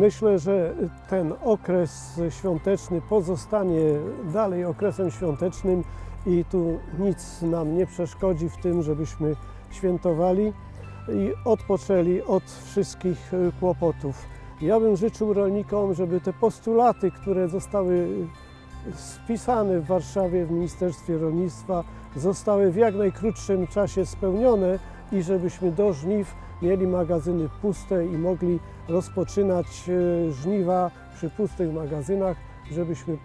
Myślę, że ten okres świąteczny pozostanie dalej okresem świątecznym i tu nic nam nie przeszkodzi w tym, żebyśmy świętowali i odpoczęli od wszystkich y, kłopotów. Ja bym życzył rolnikom, żeby te postulaty, które zostały spisane w Warszawie w Ministerstwie Rolnictwa, zostały w jak najkrótszym czasie spełnione i żebyśmy do żniw mieli magazyny puste i mogli rozpoczynać e, żniwa przy pustych magazynach, żebyśmy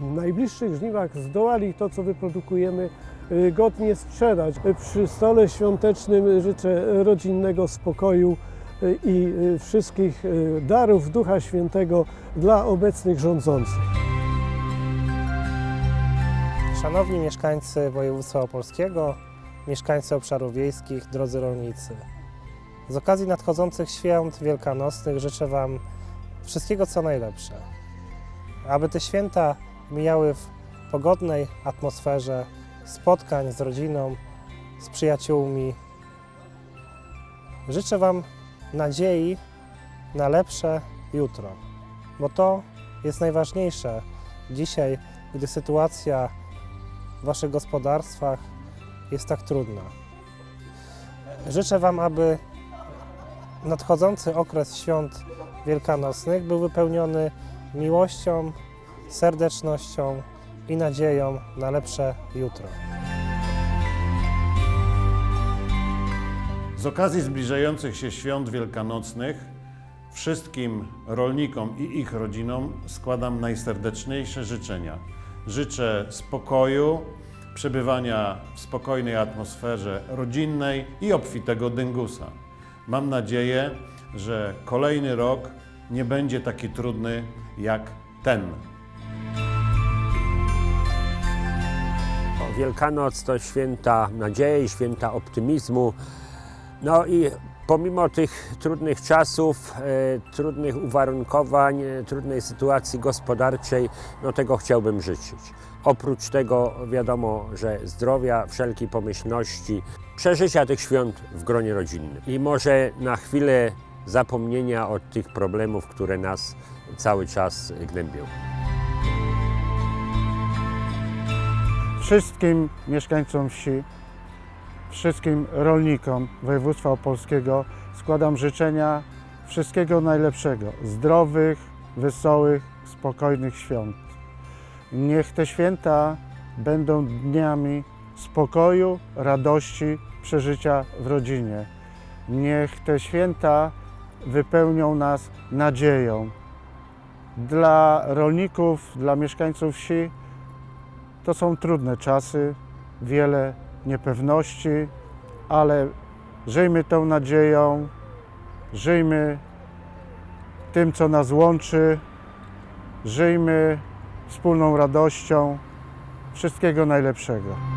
w najbliższych żniwach zdołali to, co wyprodukujemy, e, godnie sprzedać. E, Przy stole świątecznym życzę rodzinnego spokoju i wszystkich darów Ducha Świętego dla obecnych rządzących. Szanowni mieszkańcy województwa opolskiego, mieszkańcy obszarów wiejskich, drodzy rolnicy. Z okazji nadchodzących świąt wielkanocnych życzę Wam wszystkiego co najlepsze. Aby te święta mijały w pogodnej atmosferze spotkań z rodziną, z przyjaciółmi. Życzę Wam nadziei na lepsze jutro, bo to jest najważniejsze dzisiaj, gdy sytuacja w Waszych gospodarstwach jest tak trudna. Życzę Wam, aby nadchodzący okres świąt wielkanocnych był wypełniony miłością, serdecznością i nadzieją na lepsze jutro. Z okazji zbliżających się świąt wielkanocnych wszystkim rolnikom i ich rodzinom składam najserdeczniejsze życzenia. Życzę spokoju, przebywania w spokojnej atmosferze rodzinnej i obfitego dyngusa. Mam nadzieję, że kolejny rok nie będzie taki trudny jak ten. Wielkanoc to święta nadziei, święta optymizmu. No i pomimo tych trudnych czasów, e, trudnych uwarunkowań, e, trudnej sytuacji gospodarczej, no tego chciałbym życzyć. Oprócz tego wiadomo, że zdrowia, wszelkiej pomyślności, przeżycia tych świąt w gronie rodzinnym. I może na chwilę zapomnienia od tych problemów, które nas cały czas gnębią. wszystkim mieszkańcom wsi, wszystkim rolnikom województwa opolskiego składam życzenia wszystkiego najlepszego, zdrowych, wesołych, spokojnych świąt. Niech te święta będą dniami spokoju, radości, przeżycia w rodzinie. Niech te święta wypełnią nas nadzieją. Dla rolników, dla mieszkańców wsi to są trudne czasy, wiele niepewności, ale żyjmy tą nadzieją, żyjmy tym, co nas łączy, żyjmy wspólną radością. Wszystkiego najlepszego.